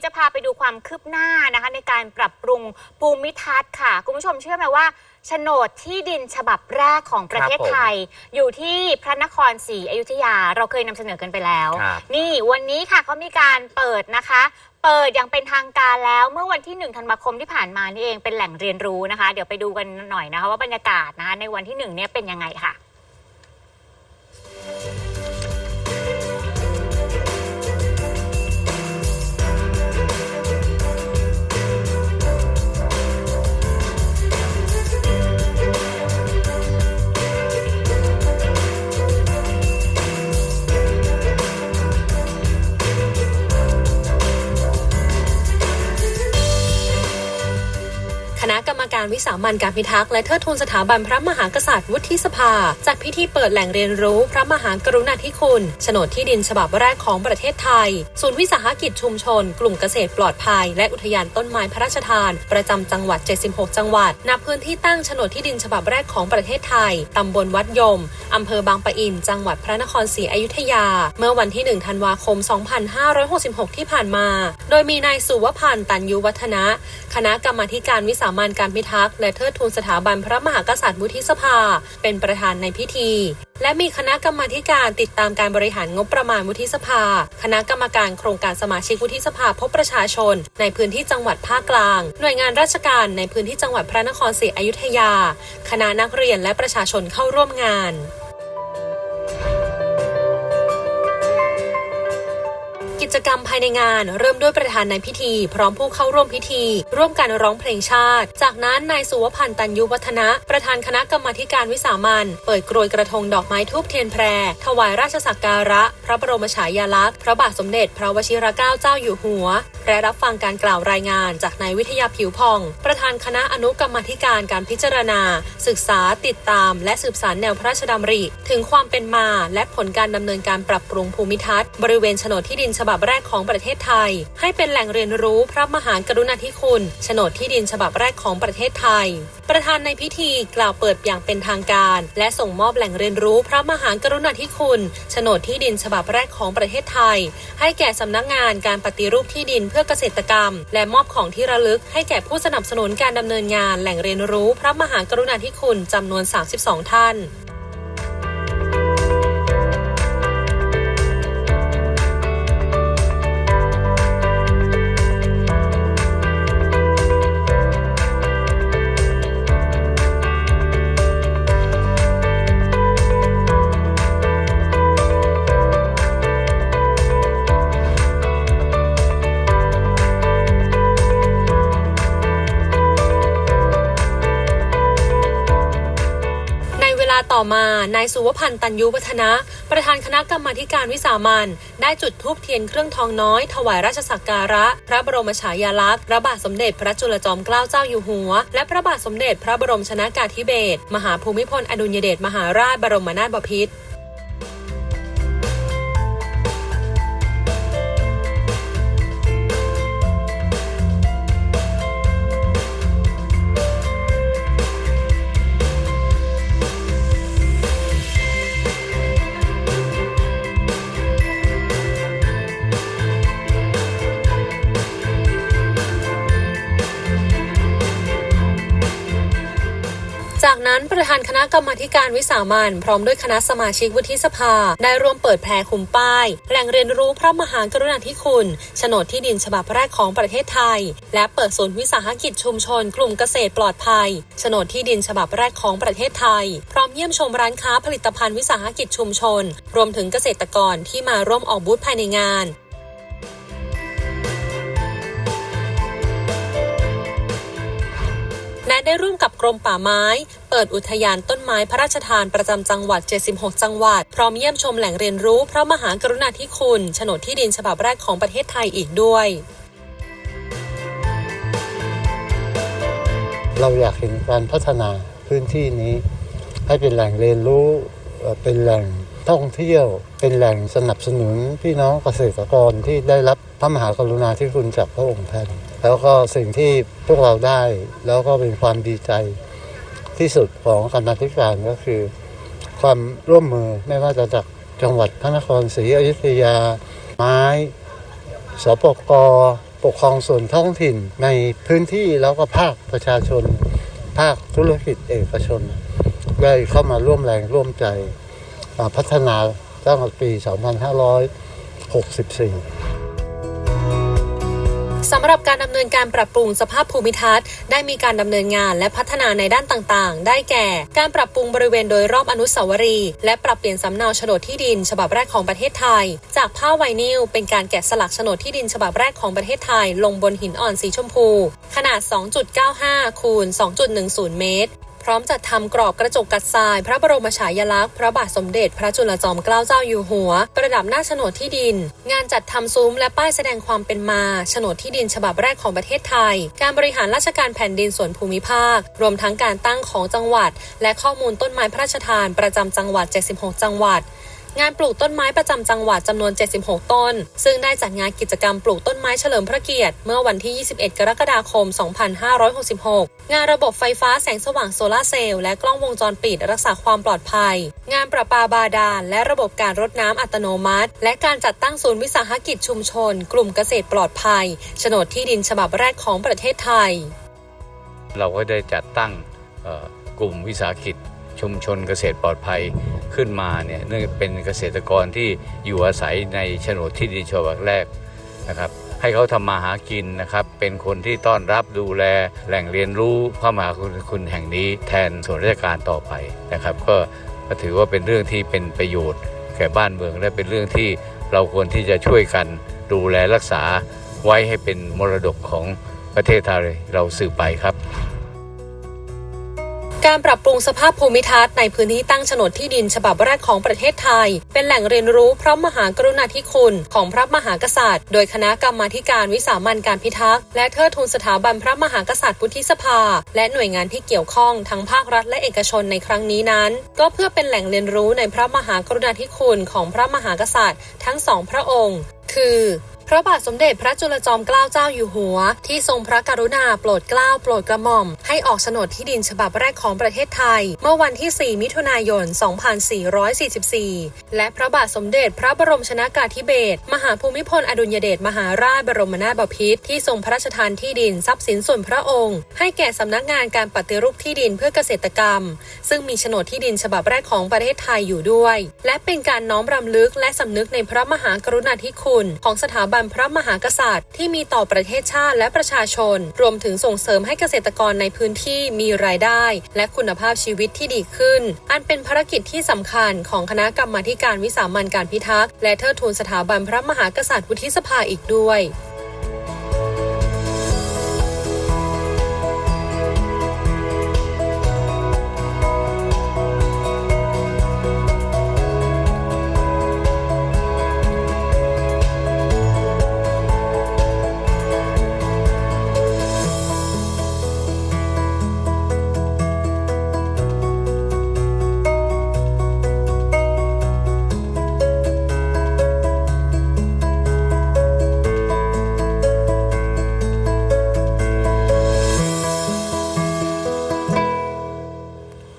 นี้จะพาไปดูความคืบหน้านะคะในการปรับปรุงภูมิทัศน์ค่ะ คุณผู้ชมเชื่อไหมว่าโฉนดที่ดินฉบับแรกของประเทศครับผมไทย อยู่ที่พระนครศรีอยุธยาเราเคยนำเสนอกันไปแล้ว ครับ นี่วันนี้ค่ะเขามีการเปิดนะคะ เปิดอย่างเป็นทางการแล้วเมื่อวันที่1ธันวาคมที่ผ่านมานี่เองเป็นแหล่งเรียนรู้นะคะ เดี๋ยวไปดูกันหน่อยนะคะ ว่าบรรยากาศนะคะในวันที่หนึ่งเนี่ยเป็นยังไงค่ะ การวิสามันการพิทักษ์และเทิดทูนสถาบันพระมหากษัตริย์วุฒิสภา จัดพิธีเปิดแหล่งเรียนรู้พระมหากรุณาธิคุณโฉนดที่ดินฉบับแรกของประเทศไทย ศูนย์วิสาหกิจชุมชน กลุ่มเกษตรปลอดภัย และอุทยานต้นไม้พระราชทาน ประจำจังหวัด 76 จังหวัดณพื้นที่ตั้งโฉนดที่ดินฉบับแรกของประเทศไทยตำบลวัดยมอำเภอบางปะอิน จังหวัดพระนครศรีอยุธยา เมื่อวันที่ 1 ธันวาคม 2566 ที่ผ่านมา โดยมีนายสุวพันธ์ตันยุวัฒนะ คณะกรรมาการวิสามันการพิทักษ์และเทิดทูนสถาบันพระมหากษัตริย์วุฒิสภา เป็นประธานในพิธี และมีคณะกรรมาการติดตามการบริหารงบประมาณวุฒิสภา คณะกรรมการโครงการสมาชิกวุฒิสภาพบประชาชน ในพื้นที่จังหวัดภาคกลาง หน่วยงานราชการในพื้นที่จังหวัดพระนครศรีอยุธยา คณะนักเรียนและประชาชนเข้าร่วมงาน จกรรมภายในงานเริ่มด้วยประธานในพิธี พร้อมผู้เข้าร่วมพิธี ร่วมกันร้องเพลงชาติ จากนั้นนายสุวพันธ์ตันยุวัฒนะ ประธานคณะกรรมาการวิสามันเปิดกรวยกระทงดอกไม้ทูบเทียนแพร ถวายราชสักการะ พระบรมฉายาลักษณ์ พระบาทสมเด็จ พระวชิรเกล้าเจ้าอยู่หัว และรับฟังการกล่าวรายงานจากนายวิทยาผิวพอง ประธานคณะอนุกรรมาธิการการพิจารณา ศึกษาติดตาม และสืบสานแนวพระราชดำริ ถึงความเป็นมาและผลการดำเนินการปรับปรุงภูมิทัศน์บริเวณโฉนดที่ดินฉบับแรกของประเทศไทย ให้เป็นแหล่งเรียนรู้พระมหากรุณาธิคุณโฉนดที่ดินฉบับแรกของประเทศไทย ประธานในพิธีกล่าวเปิดอย่างเป็นทางการ และส่งมอบแหล่งเรียนรู้พระมหากรุณาธิคุณโฉนดที่ดินฉบับแรกของประเทศไทย ให้แก่สำนักงานการปฏิรูปที่ดินเพื่อเกษตรกรรม และมอบของที่ระลึก ให้แก่ผู้สนับสนุนการดำเนินงานแหล่งเรียนรู้พระมหากรุณาธิคุณจำนวน 32 ท่าน อมานายสุวพันธ์ตันยุวัฒนะ ประธานคณะกรรมาการวิสามันได้จุดธูปเทียนเครื่องทองน้อย ถวายราชสักการะ พระบรมฉายาลักษณ์พระบาทสมเด็จพระจุลจอมเกล้าเจ้าอยู่หัว และพระบาทสมเด็จพระบรมชนากาธิเบศรมหาภูมิพลอดุลยเดชมหาราชบรมนาถบพิตร นั้นประธานคณะกรรมาธิการวิสามันพร้อมด้วยคณะสมาชิกวุฒิสภา ได้ร่วมเปิดแพรคุมป้าย แหล่งเรียนรู้พระมหากรุณาธิคุณโฉนดที่ดินฉบับแรกของประเทศไทย และเปิดศูนย์วิสาหกิจชุมชน กลุ่มเกษตรปลอดภัยโฉนดที่ดินฉบับแรกของประเทศไทย พร้อมเยี่ยมชมร้านค้าผลิตภัณฑ์วิสาหกิจชุมชน รวมถึงเกษตรกรที่มาร่วมออกบูธภายในงานและได้ร่วมกับกรมป่าไม้ เปิดอุทยานต้นไม้พระราชทานประจำจังหวัด 76 จังหวัด พร้อมเยี่ยมชมแหล่งเรียนรู้พระมหากรุณาธิคุณโฉนดที่ดินฉบับแรกของประเทศไทยอีกด้วย เราอยากเห็นการพัฒนาพื้นที่นี้ ให้เป็นแหล่งเรียนรู้เอ่อเป็นแหล่งท่องเที่ยว เป็นแหล่งสนับสนุนพี่น้องเกษตรกรที่ได้รับพระมหากรุณาธิคุณจากพระองค์ท่านแล้วก็สิ่งที่พวกเราได้แล้วก็เป็นความดีใจ ที่สุดของกรรมธิการก็คือ ความร่วมมือไม่ว่าจะจากจังหวัดพระนครศรีอยุธยา ไม้สปกปกครองส่วนท้องถิ่นในพื้นที่แล้วก็ภาคประชาชน ภาคธุรกิจเอกชน ได้เข้ามาร่วมแรงร่วมใจพัฒนาตั้งแต่ปี 2564 สำหรับการดำเนินการปรับปรุงสภาพภูมิทัศน์ ได้มีการดำเนินงานและพัฒนาในด้านต่างๆ ได้แก่ การปรับปรุงบริเวณโดยรอบอนุสาวรีย์และปรับเปลี่ยนสำเนาโฉนดที่ดิน ฉบับแรกของประเทศไทย จากผ้าไวนิลเป็นการแกะสลักโฉนดที่ดินฉบับแรกของประเทศไทย ลงบนหินอ่อนสีชมพู ขนาด 2.95คูณ2.10 เมตร พร้อมจัดทำกรอบกระจกกัดทราย พระบรมฉายาลักษณ์พระบาทสมเด็จ พระจุลจอมเกล้าเจ้าอยู่หัว ประดับหน้าโฉนดที่ดิน งานจัดทำซุ้มและป้ายแสดงความเป็นมาโฉนดที่ดินฉบับแรกของประเทศไทย การบริหารราชการแผ่นดินส่วนภูมิภาค รวมทั้งการตั้งของจังหวัด และข้อมูลต้นไม้พระราชทานประจำจังหวัด 76 จังหวัด งานปลูกต้นไม้ประจำจังหวัดจำนวน 76 ต้น ซึ่งได้จัดงานกิจกรรมปลูกต้นไม้เฉลิมพระเกียรติ เมื่อวันที่ 21 กรกฎาคม 2566 งานระบบไฟฟ้าแสงสว่างโซลาเซลล์และกล้องวงจรปิดรักษาความปลอดภัย งานประปาบาดาลและระบบการรดน้ำอัตโนมัติ และการจัดตั้งศูนย์วิสาหกิจชุมชน กลุ่มเกษตรปลอดภัยโฉนดที่ดินฉบับแรกของประเทศไทย เราก็ได้จัดตั้งกลุ่มวิสาหกิจ ชุมชนเกษตรปลอดภัยขึ้นมาเนี่ยเนื่องเป็นเกษตรกรที่อยู่อาศัยในโฉนดที่ดินฉบับแรกนะครับให้เขาทำมาหากินนะครับ เป็นคนที่ต้อนรับดูแลแหล่งเรียนรู้พระมหาคุณแห่งนี้แทนส่วนราชการต่อไปนะครับก็ก็ถือว่าเป็นเรื่องที่เป็นประโยชน์แก่บ้านเมือง และเป็นเรื่องที่เราควรที่จะช่วยกันดูแลรักษาไว้ให้เป็นมรดกของประเทศไทยเราสืบไปครับ การปรับปรุงสภาพภูมิทัศน์ในพื้นที่ตั้งโฉนดที่ดินฉบับแรกของประเทศไทย เป็นแหล่งเรียนรู้พระมหากรุณาธิคุณของพระมหากษัตริย์ โดยคณะกรรมาการวิสามันการพิทักษ์และเทิดทูนสถาบันพระมหากษัตริย์พุทธิสภา และหน่วยงานที่เกี่ยวข้องทั้งภาครัฐและเอกชนในครั้งนี้นั้น ก็เพื่อเป็นแหล่งเรียนรู้ในพระมหากรุณาธิคุณของพระมหากษัตริย์ ทั้งสองพระองค์ คือ พระบาทสมเด็จพระจุลจอมเกล้าเจ้าอยู่หัว ที่ทรงพระกรุณาโปรดเกล้าโปรดกระหม่อม ให้ออกโฉนดที่ดินฉบับแรกของประเทศไทย เมื่อวันที่ 4 มิถุนายน 2444 และพระบาทสมเด็จพระบรมชนากาธิเบศรมหาภูมิพลอดุลยเดชมหาราชบรมนาถบพิตรที่ทรงพระราชทานที่ดินทรัพย์สินส่วนพระองค์ ให้แก่สำนักงานการปฏิรูปที่ดินเพื่อเกษตรกรรม ซึ่งมีโฉนดที่ดินฉบับแรกของประเทศไทยอยู่ด้วย และเป็นการน้อมรำลึกและสำนึกในพระมหากรุณาธิคุณของสถาบันพระมหากษัตริย์ ที่มีต่อประเทศชาติและประชาชน รวมถึงส่งเสริมให้เกษตรกรในพื้นที่มีรายได้ และคุณภาพชีวิตที่ดีขึ้น อันเป็นภารกิจที่สำคัญของคณะกรรมาการวิสามันการพิทักษ์และเทิดทูนสถาบันพระมหากษัตริย์วุฒิสภาอีกด้วย